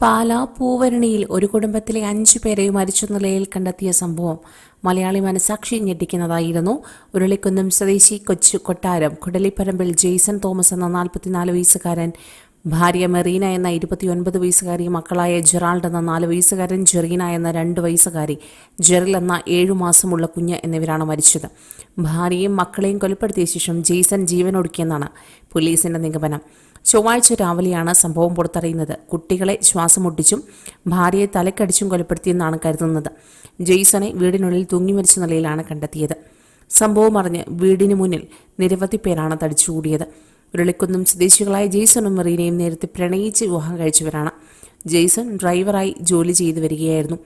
പാലാ പൂവരണിയിൽ ഒരു കുടുംബത്തിലെ അഞ്ചു പേരെ മരിച്ച നിലയിൽ കണ്ടെത്തിയ സംഭവം മലയാളി മനസാക്ഷി ഞെട്ടിക്കുന്നതായിരുന്നു. ഉരുളിക്കുന്നം സ്വദേശി കൊച്ചു കൊട്ടാരം കുടലിപ്പറമ്പിൽ ജെയ്സൺ തോമസ് എന്ന നാൽപ്പത്തിനാല് വയസ്സുകാരൻ ഭാര്യ മെറീന എന്ന ഇരുപത്തിയൊൻപത് വയസ്സുകാരി മക്കളായ ജെറാൾഡ് എന്ന നാല് വയസ്സുകാരൻ ജെറീന എന്ന രണ്ട് വയസ്സുകാരി ജെറിൽ എന്ന ഏഴു മാസമുള്ള കുഞ്ഞ് എന്നിവരാണ് മരിച്ചത്. ഭാര്യയും മക്കളെയും കൊലപ്പെടുത്തിയ ശേഷം ജെയ്സൺ ജീവനൊടുക്കിയെന്നാണ് പോലീസിന്റെ നിഗമനം. ചൊവ്വാഴ്ച രാവിലെയാണ് സംഭവം പുറത്തറിയുന്നത്. കുട്ടികളെ ശ്വാസമുട്ടിച്ചും ഭാര്യയെ തലക്കടിച്ചും കൊലപ്പെടുത്തിയെന്നാണ് കരുതുന്നത്. ജെയ്സണെ വീടിനുള്ളിൽ തൂങ്ങി മരിച്ച നിലയിലാണ് കണ്ടെത്തിയത്. സംഭവം അറിഞ്ഞ് വീടിന് മുന്നിൽ നിരവധി പേരാണ് തടിച്ചുകൂടിയത്. ഉരുളിക്കുന്നം സ്വദേശികളായ ജെയ്സണും മെറീനയും നേരത്തെ പ്രണയിച്ച് വിവാഹം കഴിച്ചവരാണ്. ജെയ്സൺ ഡ്രൈവറായി ജോലി ചെയ്തു വരികയായിരുന്നു.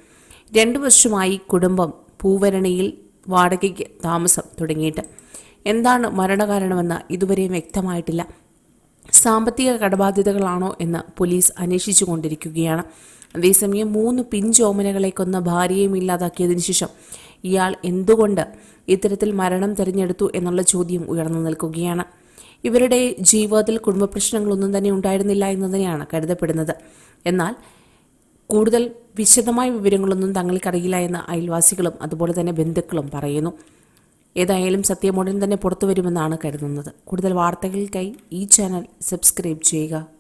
രണ്ടു വർഷമായി കുടുംബം പൂവരണിയിൽ വാടകയ്ക്ക് താമസം തുടങ്ങിയിട്ട്. എന്താണ് മരണകാരണമെന്ന് ഇതുവരെയും വ്യക്തമായിട്ടില്ല. സാമ്പത്തിക കടബാധ്യതകളാണോ എന്ന് പോലീസ് അന്വേഷിച്ചു കൊണ്ടിരിക്കുകയാണ് അതേസമയം മൂന്ന് പിഞ്ചോമനകളെ കൊന്ന ഭാര്യയും ഇല്ലാതാക്കിയതിനു ശേഷം ഇയാൾ എന്തുകൊണ്ട് ഇത്തരത്തിൽ മരണം തിരഞ്ഞെടുത്തു എന്നുള്ള ചോദ്യം ഉയർന്നു നിൽക്കുകയാണ്. ഇവരുടെ ജീവിതത്തിൽ കുടുംബ പ്രശ്നങ്ങളൊന്നും തന്നെ ഉണ്ടായിരുന്നില്ല എന്ന് തന്നെയാണ് കരുതപ്പെടുന്നത്. എന്നാൽ കൂടുതൽ വിശദമായ വിവരങ്ങളൊന്നും തങ്ങൾക്കറിയില്ല എന്ന് അയൽവാസികളും അതുപോലെ തന്നെ ബന്ധുക്കളും പറയുന്നു. ഏതായാലും സത്യം തന്നെ പുറത്തു വരുമെന്നാണ് കരുതുന്നത്. കൂടുതൽ വാർത്തകൾക്കായി ഈ ചാനൽ സബ്സ്ക്രൈബ് ചെയ്യുക.